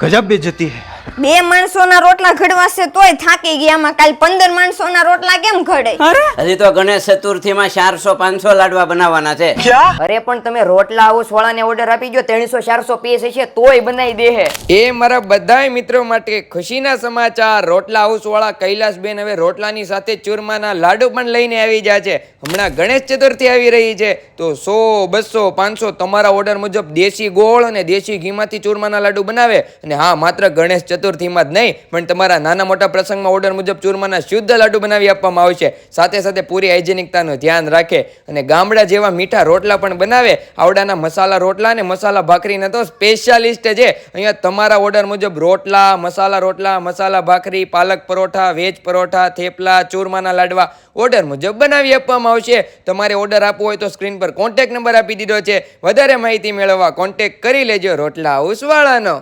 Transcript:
ગજબ બેજતી है। બે માણસોના રોટલા ઘડવાશે તોય થાકી ગયામાં કાલ પંદર માણસોના રોટલા કેમ ઘડે? હજી તો ગણેશ ચતુર્થીમાં ચારસો પાંચસો લાડવા બનાવવાના છે. અરે પણ તમે રોટલા હાઉસ વાળાને ઓર્ડર આપી દો ત્રણસો ચારસો પીસ છે તોય બનાવી દે એ મારા બધાય મિત્રો માટે ખુશીના સમાચાર. રોટલા હાઉસ વાળા કૈલાસબેન હવે રોટલાની સાથે ચૂરમાના લાડુ પણ લઈને આવી જાય છે. હમણાં ગણેશ ચતુર્થી આવી રહી છે. તો સો બસો પાંચસો તમારા ઓર્ડર મુજબ દેશી ગોળ અને દેશી ઘીમાંથી ચૂરમાના લાડુ બનાવે. અને હા માત્ર ગણેશ ચતુર્થીમાં જ નહીં, પણ તમારા નાના મોટા પ્રસંગમાં ઓર્ડર મુજબ ચૂરમાના શુદ્ધ લાડુ બનાવી આપવામાં આવશે સાથે સાથે પૂરી હાઇજેનિકતાનું ધ્યાન રાખે અને ગામડા જેવા મીઠા રોટલા પણ બનાવે. આવડાના મસાલા રોટલા અને મસાલા ભાખરીના તો સ્પેશિયાલિસ્ટ છે. અહીંયા તમારા ઓર્ડર મુજબ રોટલા, મસાલા રોટલા, મસાલા ભાખરી, પાલક પરોઠા, વેજ પરોઠા, થેપલા, ચૂરમાના લાડવા ઓર્ડર મુજબ બનાવી આપવામાં આવશે. તમારે ઓર્ડર આપવો હોય તો સ્ક્રીન પર કોન્ટેક્ટ નંબર આપી દીધો છે. વધારે માહિતી મેળવવા કોન્ટેક્ટ કરી લેજો રોટલા હાઉસ વાળાનો